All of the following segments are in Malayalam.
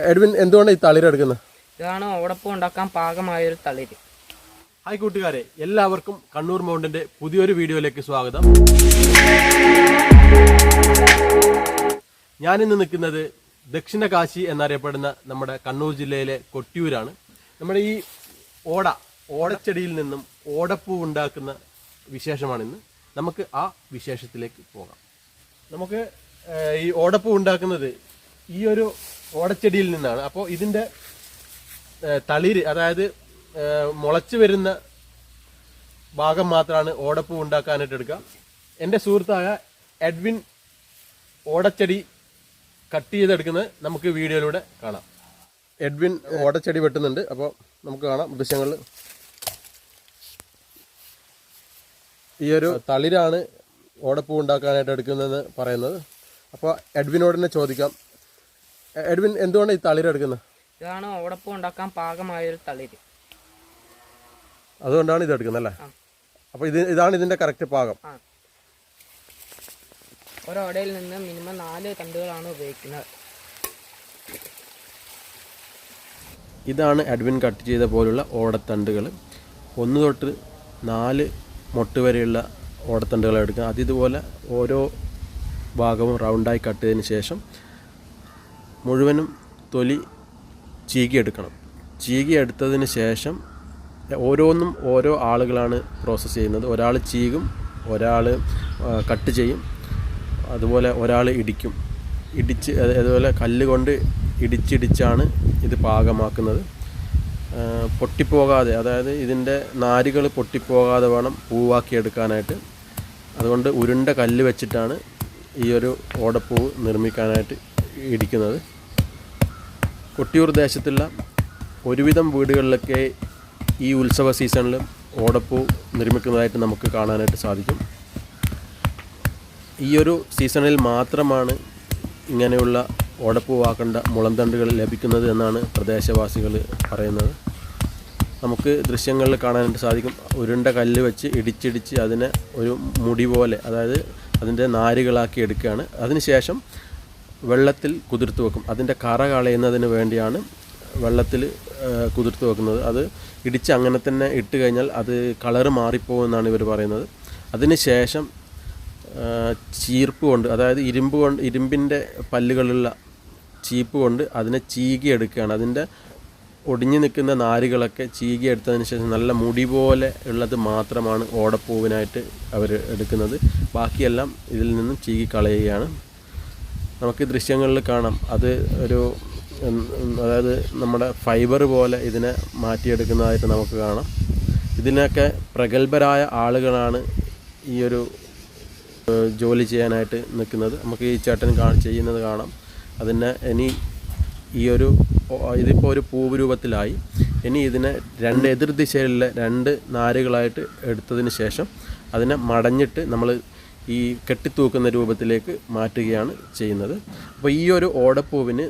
എഡ്വിൻ എന്തുകൊണ്ടാണ് ഈ തളിര് എടുക്കുന്നത്? ഇതാണ് ഓടപ്പം ഉണ്ടാക്കാൻ പാകമായ ഒരു തളിര്. ഹായ് കൂട്ടുകാരെ എല്ലാവർക്കും കണ്ണൂർ മൗണ്ടിന്റെ പുതിയൊരു വീഡിയോയിലേക്ക് സ്വാഗതം. ഞാനിന്ന് നിൽക്കുന്നത് ദക്ഷിണ കാശി എന്നറിയപ്പെടുന്ന നമ്മുടെ കണ്ണൂർ ജില്ലയിലെ കൊട്ടിയൂരാണ്. നമ്മുടെ ഈ ഓട ഓടച്ചെടിയിൽ നിന്നും ഓടപ്പൂ ഉണ്ടാക്കുന്ന വിശേഷമാണിന്ന് നമുക്ക് ആ വിശേഷത്തിലേക്ക് പോകാം. നമുക്ക് ഈ ഓടപ്പൂ ഉണ്ടാക്കുന്നത് ഈ ഒരു ഓടച്ചെടിയിൽ നിന്നാണ്. അപ്പോൾ ഇതിന്റെ തളിര് അതായത് മുളച്ചു വരുന്ന ഭാഗം മാത്രമാണ് ഓടപ്പൂ ഉണ്ടാക്കാനായിട്ട് എടുക്കുക. എന്റെ സുഹൃത്തായ എഡ്വിൻ ഓടച്ചെടി കട്ട് ചെയ്തെടുക്കുന്നത് നമുക്ക് വീഡിയോയിലൂടെ കാണാം. എഡ്വിൻ ഓടച്ചെടി വെട്ടുന്നുണ്ട്. അപ്പോൾ നമുക്ക് കാണാം ദൃശ്യങ്ങളിൽ. ഈ ഒരു തളിരാണ് ഓടപ്പൂ ഉണ്ടാക്കാനായിട്ട് എടുക്കുന്നതെന്ന് പറയുന്നത്. അപ്പോൾ എഡ്വിനോട് തന്നെ ചോദിക്കാം. എഡ്വിൻ എന്തുകൊണ്ടാണ് ഈ തളിര് എടുക്കുന്നത്? ഇതാണ് ഓടപ്പം ഉണ്ടാക്കാൻ പാകമായൊരു തളിര്. അതുകൊണ്ടാണ് ഇത് എടുക്കുന്നത് അല്ലേ? അപ്പൊ അപ്പോൾ ഇത് ഇതാണ് ഇതിന്റെ കറക്റ്റ് പാകം. ആ. ഒരോടയിൽ നിന്ന് മിനിമം നാല് തണ്ടുകളാണ് ഉപയോഗിക്കുന്നത്. ഇതാണ് അഡ്വിൻ കട്ട് ചെയ്ത പോലുള്ള ഓടത്തണ്ടുകൾ ഒന്ന് തൊട്ട് നാല് മൊട്ട് വരെയുള്ള ഓടത്തണ്ടുകൾ എടുക്കുക അത് ഇതുപോലെ ഓരോ ഭാഗവും റൗണ്ടായി കട്ട് ചെയ്തതിന് ശേഷം മുഴുവനും തൊലി ചീകിയെടുക്കണം. ചീകിയെടുത്തതിന് ശേഷം ഓരോന്നും ഓരോ ആളുകളാണ് പ്രോസസ്സ് ചെയ്യുന്നത്. ഒരാൾ ചീകും ഒരാൾ കട്ട് ചെയ്യും അതുപോലെ ഒരാൾ ഇടിക്കും. ഇടിച്ച് അത് അതുപോലെ കല്ല് കൊണ്ട് ഇടിച്ചിടിച്ചാണ് ഇത് പാകമാക്കുന്നത്. പൊട്ടിപ്പോകാതെ അതായത് ഇതിന്റെ നാരുകൾ പൊട്ടിപ്പോകാതെ വേണം പൂവാക്കിയെടുക്കാനായിട്ട്. അതുകൊണ്ട് ഉരുണ്ട കല്ല് വെച്ചിട്ടാണ് ഈ ഒരു ഓടപ്പൂവ് നിർമ്മിക്കാനായിട്ട് ഇടിക്കുന്നത്. കൊട്ടിയൂർ ദേശത്തുള്ള ഒരുവിധം വീടുകളിലൊക്കെ ഈ ഉത്സവ സീസണിൽ ഓടപ്പൂ നിർമ്മിക്കുന്നതായിട്ട് നമുക്ക് കാണാനായിട്ട് സാധിക്കും. ഈ ഒരു സീസണിൽ മാത്രമാണ് ഇങ്ങനെയുള്ള ഓടപ്പൂവാക്കേണ്ട മുളന്തണ്ടുകൾ ലഭിക്കുന്നത് എന്നാണ് പ്രദേശവാസികൾ പറയുന്നത്. നമുക്ക് ദൃശ്യങ്ങളിൽ കാണാനായിട്ട് സാധിക്കും. ഉരുണ്ട കല്ല് വെച്ച് ഇടിച്ചിടിച്ച് അതിനെ ഒരു മുടി പോലെ അതായത് അതിന്റെ നാരുകളാക്കി എടുക്കുകയാണ്. അതിനുശേഷം വെള്ളത്തിൽ കുതിർത്ത് വെക്കും. അതിന്റെ കറ കളയുന്നതിന് വേണ്ടിയാണ് വെള്ളത്തിൽ കുതിർത്തു വെക്കുന്നത്. അത് ഇടിച്ച് അങ്ങനെ തന്നെ ഇട്ട് കഴിഞ്ഞാൽ അത് കളറ് മാറിപ്പോകുമെന്നാണ് ഇവർ പറയുന്നത്. അതിന് ശേഷം ചീർപ്പ് കൊണ്ട് അതായത് ഇരുമ്പ് കൊണ്ട് ഇരുമ്പിന്റെ പല്ലുകളുള്ള ചീപ്പ് കൊണ്ട് അതിനെ ചീകിയെടുക്കുകയാണ് അതിന്റെ ഒടിഞ്ഞു നിൽക്കുന്ന നാരുകളൊക്കെ ചീകിയെടുത്തതിന് ശേഷം നല്ല മുടി പോലെ ഉള്ളത് മാത്രമാണ് ഓടപ്പൂവിനായിട്ട് അവർ എടുക്കുന്നത്. ബാക്കിയെല്ലാം ഇതിൽ നിന്നും ചീകി കളയുകയാണ്. നമുക്ക് ദൃശ്യങ്ങളിൽ കാണാം. അത് ഒരു അതായത് നമ്മുടെ ഫൈബർ പോലെ ഇതിനെ മാറ്റിയെടുക്കുന്നതായിട്ട് നമുക്ക് കാണാം. ഇതിനൊക്കെ പ്രഗത്ഭരായ ആളുകളാണ് ഈ ഒരു ജോലി ചെയ്യാനായിട്ട് നിൽക്കുന്നത്. നമുക്ക് ഈ ചേട്ടൻ കാ ചെയ്യുന്നത് കാണാം. അതിനെ ഇനി ഈ ഒരു ഇതിപ്പോൾ ഒരു പൂവ് രൂപത്തിലായി ഇനി ഇതിനെ രണ്ട് എതിർ ദിശയിലുള്ള രണ്ട് നാരുകളായിട്ട് എടുത്തതിന് ശേഷം അതിനെ മടഞ്ഞിട്ട് നമ്മൾ ഈ കെട്ടിത്തൂക്കുന്ന രൂപത്തിലേക്ക് മാറ്റുകയാണ് ചെയ്യുന്നത്. അപ്പോൾ ഈ ഒരു ഓടപ്പൂവിന്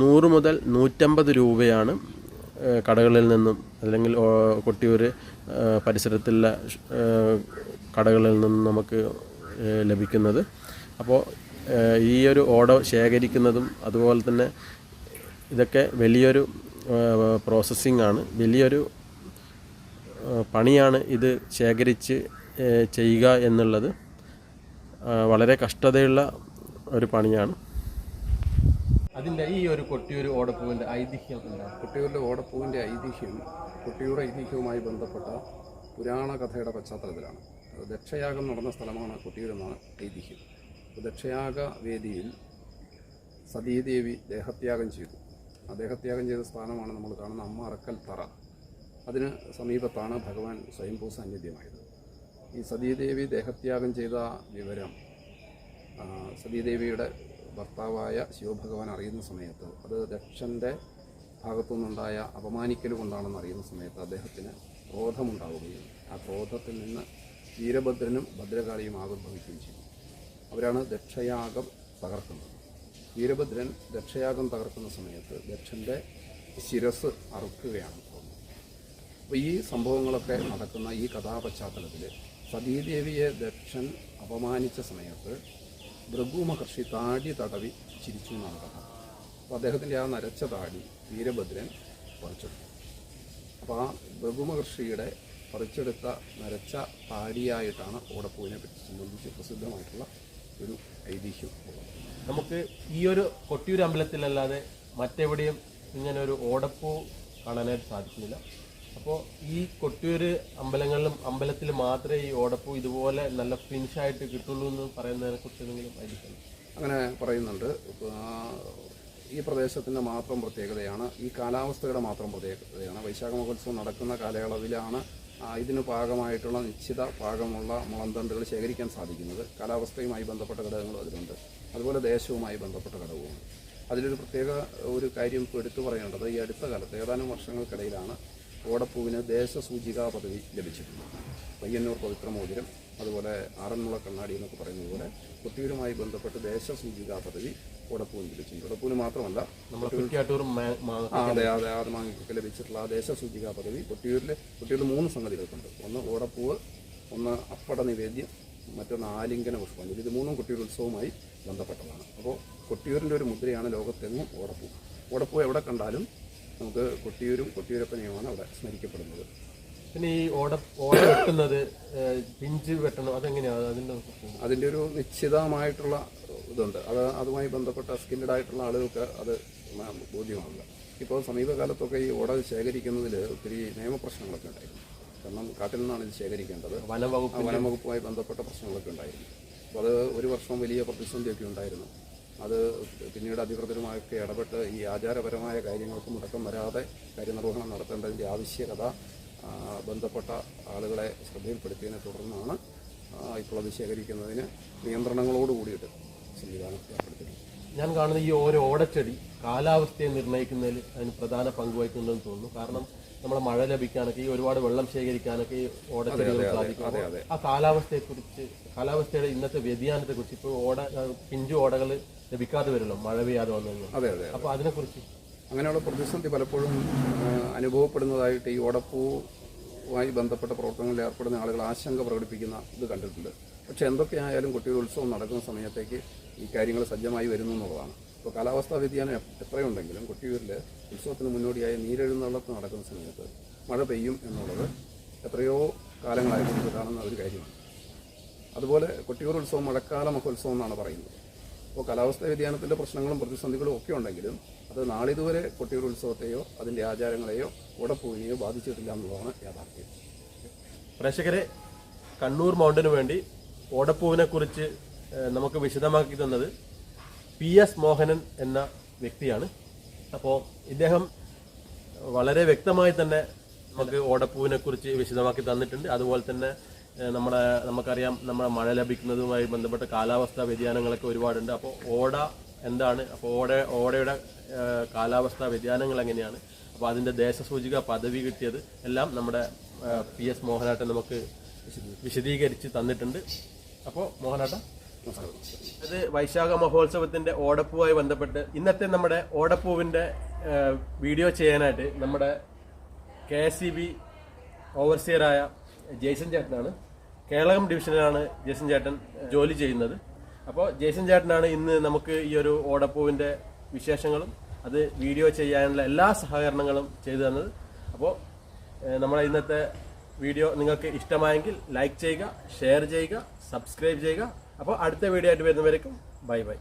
നൂറ് മുതൽ നൂറ്റമ്പത് രൂപയാണ് കടകളിൽ നിന്നും അല്ലെങ്കിൽ കൊട്ടിയൂർ പരിസരത്തുള്ള കടകളിൽ നിന്നും നമുക്ക് ലഭിക്കുന്നത്. അപ്പോൾ ഈ ഒരു ഓട ശേഖരിക്കുന്നതും അതുപോലെ തന്നെ ഇതൊക്കെ വലിയൊരു പ്രോസസ്സിംഗ് ആണ് വലിയൊരു പണിയാണ് ഇത് ശേഖരിച്ച് ചെയ്യുക എന്നുള്ളത്. വളരെ കഷ്ടതയുള്ള ഒരു പണിയാണ്. അതിന്റെ ഈ ഒരു കൊട്ടിയൂർ ഓടപ്പൂവിന്റെ ഐതിഹ്യം എന്താണ്? കുട്ടികളുടെ ഓടപ്പൂവിന്റെ ഐതിഹ്യം കൊട്ടിയൂർ ഐതിഹ്യവുമായി ബന്ധപ്പെട്ട പുരാണ കഥയുടെ പശ്ചാത്തലത്തിലാണ്. ദക്ഷയാഗം നടന്ന സ്ഥലമാണ് കൊട്ടിയൂർ എന്നാണ് ഐതിഹ്യം. ദക്ഷയാഗ വേദിയിൽ സതീദേവി ദേഹത്യാഗം ചെയ്തു. ആ ദേഹത്യാഗം ചെയ്ത സ്ഥാനമാണ് നമ്മൾ കാണുന്ന അമ്മ അറക്കൽ തറ. അതിന് സമീപത്താണ് ഭഗവാൻ സ്വയംഭൂ സാന്നിധ്യമായത്. ഈ സതീദേവി ദേഹത്യാഗം ചെയ്ത വിവരം സതീദേവിയുടെ ഭർത്താവായ ശിവഭഗവാൻ അറിയുന്ന സമയത്ത് അത് ദക്ഷന്റെ ഭാഗത്തുനിന്നുണ്ടായ അപമാനിക്കൽ കൊണ്ടാണെന്ന് അറിയുന്ന സമയത്ത് അദ്ദേഹത്തിന് ക്രോധമുണ്ടാവുകയും ആ ക്രോധത്തിൽ നിന്ന് വീരഭദ്രനും ഭദ്രകാളിയും ആവിർഭവിക്കുകയും ചെയ്തു. അവരാണ് ദക്ഷയാഗം തകർക്കുന്നത്. വീരഭദ്രൻ ദക്ഷയാഗം തകർക്കുന്ന സമയത്ത് ദക്ഷന്റെ ശിരസ് അറുക്കുകയാണ് അപ്പോൾ ഈ സംഭവങ്ങളൊക്കെ നടക്കുന്ന ഈ കഥാപശ്ചാത്തലത്തിൽ സതീദേവിയെ ദക്ഷൻ അപമാനിച്ച സമയത്ത് ഭൃഗു മഹർഷി താടി തടവി ചിരിച്ചു എന്നാണ് കഥ. അപ്പോൾ അദ്ദേഹത്തിന്റെ ആ നരച്ച താടി വീരഭദ്രൻ പറിച്ചെടുത്തു. അപ്പോൾ ആ ഭൃഗു മഹർഷിയുടെ പറിച്ചെടുത്ത നരച്ച താടിയായിട്ടാണ് ഓടപ്പൂവിനെ പറ്റി സംബന്ധിച്ച് പ്രസിദ്ധമായിട്ടുള്ള ഒരു ഐതിഹ്യം നമുക്ക് ഈ ഒരു കൊട്ടിയൂർ അമ്പലത്തിലല്ലാതെ മറ്റെവിടെയും ഇങ്ങനെ ഒരു ഓടപ്പൂ കാണാനായിട്ട് സാധിക്കുന്നില്ല. അപ്പോൾ ഈ കൊട്ടിയൂർ അമ്പലങ്ങളിലും അമ്പലത്തിൽ മാത്രമേ ഈ ഓടപ്പൂ ഇതുപോലെ നല്ല ഫിനിഷായിട്ട് കിട്ടുള്ളൂ എന്ന് പറയുന്നതിനെ കുറിച്ച് എന്തെങ്കിലും ആയിരിക്കും അങ്ങനെ പറയുന്നുണ്ട്. ഈ പ്രദേശത്തിന്റെ മാത്രം പ്രത്യേകതയാണ് ഈ കാലാവസ്ഥയുടെ മാത്രം പ്രത്യേകതയാണ്. വൈശാഖ മഹോത്സവം നടക്കുന്ന കാലയളവിലാണ് ഇതിന് പാകമായിട്ടുള്ള നിശ്ചിത പാകമുള്ള മുളന്തണ്ടുകൾ ശേഖരിക്കാൻ സാധിക്കുന്നത്. കാലാവസ്ഥയുമായി ബന്ധപ്പെട്ട ഘടകങ്ങളും അതിലുണ്ട്. അതുപോലെ ദേശവുമായി ബന്ധപ്പെട്ട ഘടകവുമുണ്ട് അതിലൊരു പ്രത്യേക ഒരു കാര്യം എടുത്തു പറയേണ്ടത് ഈ അടുത്ത കാലത്ത് ഏതാനും വർഷങ്ങൾക്കിടയിലാണ് ഓടപ്പൂവിന് ദേശസൂചികാ പദവി ലഭിച്ചിട്ടുണ്ട്. പയ്യന്നൂർ പവിത്രമോതിരം അതുപോലെ ആറന്മുള കണ്ണാടി എന്നൊക്കെ പറയുന്നത് പോലെ കൊട്ടിയൂരുമായി ബന്ധപ്പെട്ട് ദേശസൂചികാ പദവി ഓടപ്പൂവിന് ലഭിച്ചിട്ടുണ്ട്. ഓടപ്പൂവിന് മാത്രമല്ല ആ, അതെ ആറ് മാങ്ങിക്കൊക്കെ ലഭിച്ചിട്ടുള്ള ആ ദേശസൂചികാ പദവി കൊട്ടിയൂരിൽ കൊട്ടിയൂരിൽ മൂന്ന് സംഗതികൾക്കുണ്ട്. ഒന്ന് ഓടപ്പൂവ് ഒന്ന് അപ്പട നിവേദ്യം മറ്റൊന്ന് ആലിംഗന പുഷ്പാഞ്ജലി ഇത് മൂന്നും കൊട്ടിയൂർ ഉത്സവവുമായി ബന്ധപ്പെട്ടതാണ്. അപ്പോൾ കൊട്ടിയൂരിന്റെ ഒരു മുദ്രയാണ് ലോകത്തെങ്ങും ഓടപ്പൂ. ഓടപ്പൂ എവിടെ കണ്ടാലും നമുക്ക് കൊട്ടിയൂരും കൊട്ടിയൂരപ്പനെയുമാണ് അവിടെ സ്മരിക്കപ്പെടുന്നത്. പിന്നെ ഈ ഓട ഓട വെട്ടുന്നത് പിഞ്ച് വെട്ടണം അതെങ്ങനെയാണ് അതിന്റെ അതിന്റെ ഒരു നിശ്ചിതമായിട്ടുള്ള ഇതുണ്ട്. അത് അതുമായി ബന്ധപ്പെട്ട സ്കിൻഡ് ആയിട്ടുള്ള ആളുകൾക്ക് അത് ബോധ്യമാവില്ല. ഇപ്പോൾ സമീപകാലത്തൊക്കെ ഈ ഓട ശേഖരിക്കുന്നതിൽ ഒത്തിരി നിയമപ്രശ്നങ്ങളൊക്കെ ഉണ്ടായിരുന്നു. കാരണം കാട്ടിൽ നിന്നാണ് ഇത് ശേഖരിക്കേണ്ടത്. വനം വകുപ്പ് വനം വകുപ്പുമായി ബന്ധപ്പെട്ട പ്രശ്നങ്ങളൊക്കെ ഉണ്ടായിരുന്നു. അപ്പോൾ അത് ഒരു വർഷം വലിയ പ്രതിസന്ധിയൊക്കെ ഉണ്ടായിരുന്നു. അത് പിന്നീട് അധികൃതരുമായൊക്കെ ഇടപെട്ട് ഈ ആചാരപരമായ കാര്യങ്ങൾക്കും മുടക്കം വരാതെ കാര്യനിർവഹണം നടത്തേണ്ടതിന്റെ ആവശ്യകത ബന്ധപ്പെട്ട ആളുകളെ ശ്രദ്ധയിൽപ്പെടുത്തിയതിനെ തുടർന്നാണ് ഇപ്പോൾ അത് ശേഖരിക്കുന്നതിന് നിയന്ത്രണങ്ങളോട് കൂടിയിട്ട് സംവിധാനം ഏർപ്പെടുത്തിയിട്ടുണ്ട് ഞാൻ കാണുന്ന ഈ ഓരോ ഓടച്ചെടി കാലാവസ്ഥയെ നിർണയിക്കുന്നതിൽ അതിന് പ്രധാന പങ്ക് വഹിക്കുന്നുണ്ടെന്ന് തോന്നുന്നു. കാരണം നമ്മളെ മഴ ലഭിക്കാനൊക്കെ ഈ ഒരുപാട് വെള്ളം ശേഖരിക്കാനൊക്കെ ഈ ഓടച്ചെടികൾ സാധിക്കും ആ കാലാവസ്ഥയെക്കുറിച്ച് കാലാവസ്ഥയുടെ ഇന്നത്തെ വ്യതിയാനത്തെക്കുറിച്ച് ഇപ്പോൾ ഓട പിഞ്ചു ഓടകൾ ലഭിക്കാതെ വരുന്നു മഴ പെയ്യാതെ വന്നു കഴിഞ്ഞാൽ അതെ അതെ അപ്പോൾ അതിനെക്കുറിച്ച്? അങ്ങനെയുള്ള പ്രതിസന്ധി പലപ്പോഴും അനുഭവപ്പെടുന്നതായിട്ട് ഈ ഓടപ്പൂവുമായി ബന്ധപ്പെട്ട പ്രവർത്തനങ്ങളിൽ ഏർപ്പെടുന്ന ആളുകൾ ആശങ്ക പ്രകടിപ്പിക്കുന്ന ഇത് കണ്ടിട്ടുണ്ട്. പക്ഷെ എന്തൊക്കെയായാലും കുട്ടികൾ ഉത്സവം നടക്കുന്ന സമയത്തേക്ക് ഈ കാര്യങ്ങൾ സജ്ജമായി വരുന്നു എന്നുള്ളതാണ്. ഇപ്പോൾ കാലാവസ്ഥാ വ്യതിയാനം എത്രയുണ്ടെങ്കിലും കൊട്ടിയൂരിൽ ഉത്സവത്തിന് മുന്നോടിയായി നീരെഴുന്നള്ളത്ത് നടക്കുന്ന സമയത്ത് മഴ പെയ്യും എന്നുള്ളത് എത്രയോ കാലങ്ങളായിട്ട് നമുക്ക് കാണുന്ന ഒരു കാര്യമാണ്. അതുപോലെ കൊട്ടിയൂർ ഉത്സവം മഴക്കാല മഹോത്സവം എന്നാണ് പറയുന്നത്. അപ്പോൾ കാലാവസ്ഥാ വ്യതിയാനത്തിന്റെ പ്രശ്നങ്ങളും പ്രതിസന്ധികളും ഒക്കെ ഉണ്ടെങ്കിലും അത് നാളിതുവരെ കൊട്ടിയൂർ ഉത്സവത്തെയോ അതിന്റെ ആചാരങ്ങളെയോ ഉടപ്പുകയോ ബാധിച്ചിട്ടില്ല എന്നുള്ളതാണ് യാഥാർത്ഥ്യം. പ്രേക്ഷകരെ കണ്ണൂർ മൗണ്ടിന് വേണ്ടി ഓടപ്പൂവിനെ കുറിച്ച് നമുക്ക് വിശദമാക്കി തന്നത് പി എസ് മോഹനൻ എന്ന വ്യക്തിയാണ്. അപ്പോൾ ഇദ്ദേഹം വളരെ വ്യക്തമായി തന്നെ നമുക്ക് ഓടപ്പൂവിനെ കുറിച്ച് വിശദമാക്കി തന്നിട്ടുണ്ട്. അതുപോലെ തന്നെ നമ്മുടെ നമുക്കറിയാം നമ്മുടെ മഴ ലഭിക്കുന്നതുമായി ബന്ധപ്പെട്ട കാലാവസ്ഥാ വ്യതിയാനങ്ങളൊക്കെ ഒരുപാടുണ്ട്. അപ്പോൾ ഓട എന്താണ്? അപ്പോൾ ഓട ഓടയുടെ കാലാവസ്ഥാ വ്യതിയാനങ്ങൾ എങ്ങനെയാണ്? അപ്പോൾ അതിന്റെ ദേശസൂചിക പദവി കിട്ടിയത് എല്ലാം നമ്മുടെ പി എസ് മോഹനാട്ടൻ നമുക്ക് വിശദീകരിച്ച് തന്നിട്ടുണ്ട്. അപ്പോൾ മോഹനാട്ട അത് വൈശാഖ മഹോത്സവത്തിന്റെ ഓടപ്പൂവുമായി ബന്ധപ്പെട്ട് ഇന്നത്തെ നമ്മുടെ ഓടപ്പൂവിന്റെ വീഡിയോ ചെയ്യാനായിട്ട് നമ്മുടെ കെ എസ് സി ബി ഓവർസിയറായ ജെയ്സൺ ചേട്ടനാണ്. കേളകം ഡിവിഷനിലാണ് ജെയ്സൺ ചേട്ടൻ ജോലി ചെയ്യുന്നത്. അപ്പോൾ ജെയ്സൺ ചേട്ടനാണ് ഇന്ന് നമുക്ക് ഈ ഒരു ഓടപ്പൂവിന്റെ വിശേഷങ്ങളും അത് വീഡിയോ ചെയ്യാനുള്ള എല്ലാ സഹകരണങ്ങളും ചെയ്തു തന്നത്. അപ്പോൾ നമ്മളെ ഇന്നത്തെ വീഡിയോ നിങ്ങൾക്ക് ഇഷ്ടമായെങ്കിൽ ലൈക്ക് ചെയ്യുക ഷെയർ ചെയ്യുക സബ്സ്ക്രൈബ് ചെയ്യുക. അപ്പോൾ അടുത്ത വീഡിയോ ആയിട്ട് വരുന്നവരേക്കും ബൈ ബൈ.